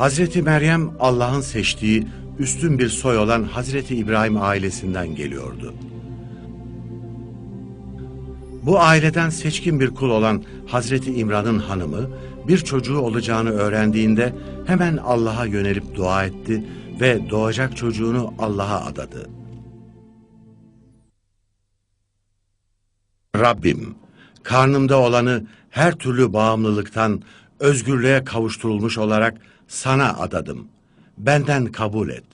Hazreti Meryem Allah'ın seçtiği üstün bir soy olan Hazreti İbrahim ailesinden geliyordu. Bu aileden seçkin bir kul olan Hazreti İmran'ın hanımı bir çocuğu olacağını öğrendiğinde hemen Allah'a yönelip dua etti ve doğacak çocuğunu Allah'a adadı. Rabbim, karnımda olanı her türlü bağımlılıktan özgürlüğe kavuşturulmuş olarak sana adadım. Benden kabul et.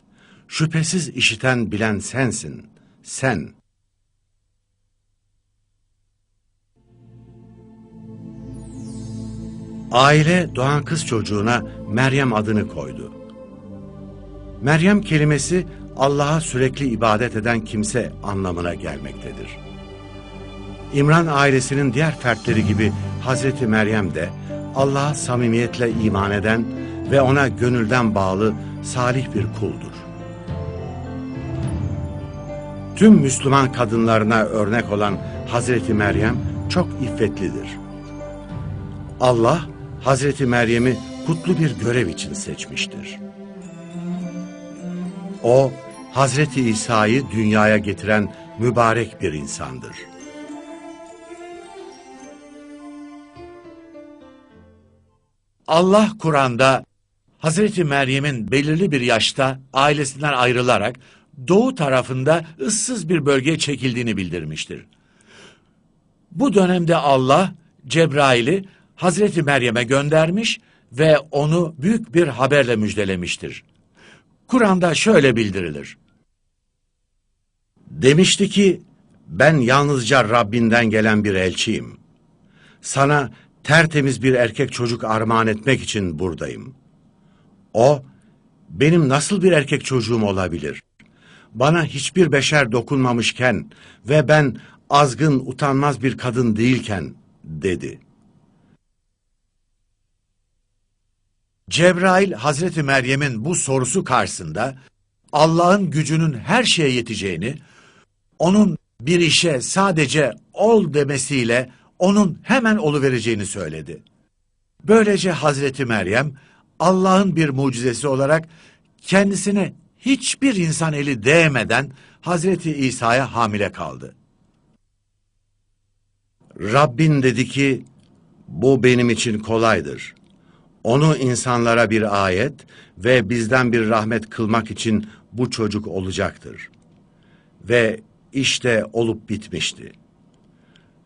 Şüphesiz işiten bilen sensin. Sen. Aile doğan kız çocuğuna Meryem adını koydu. Meryem kelimesi Allah'a sürekli ibadet eden kimse anlamına gelmektedir. İmran ailesinin diğer fertleri gibi Hazreti Meryem de Allah'a samimiyetle iman eden ve ona gönülden bağlı salih bir kuldur. Tüm Müslüman kadınlarına örnek olan Hazreti Meryem çok iffetlidir. Allah Hazreti Meryem'i kutlu bir görev için seçmiştir. O, Hazreti İsa'yı dünyaya getiren mübarek bir insandır. Allah Kur'an'da Hazreti Meryem'in belirli bir yaşta ailesinden ayrılarak doğu tarafında ıssız bir bölgeye çekildiğini bildirmiştir. Bu dönemde Allah Cebrail'i Hazreti Meryem'e göndermiş ve onu büyük bir haberle müjdelemiştir. Kur'an'da şöyle bildirilir. Demişti ki, ben yalnızca Rabbinden gelen bir elçiyim. Sana tertemiz bir erkek çocuk armağan etmek için buradayım. O, benim nasıl bir erkek çocuğum olabilir? Bana hiçbir beşer dokunmamışken ve ben azgın, utanmaz bir kadın değilken, dedi. Cebrail Hazreti Meryem'in bu sorusu karşısında Allah'ın gücünün her şeye yeteceğini, onun bir işe sadece ol demesiyle onun hemen oluvereceğini söyledi. Böylece Hazreti Meryem Allah'ın bir mucizesi olarak kendisine hiçbir insan eli değmeden Hazreti İsa'ya hamile kaldı. Rabbin dedi ki, bu benim için kolaydır. Onu insanlara bir ayet ve bizden bir rahmet kılmak için bu çocuk olacaktır. Ve işte olup bitmişti.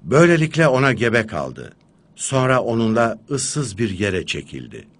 Böylelikle ona gebe kaldı. Sonra onunla ıssız bir yere çekildi.''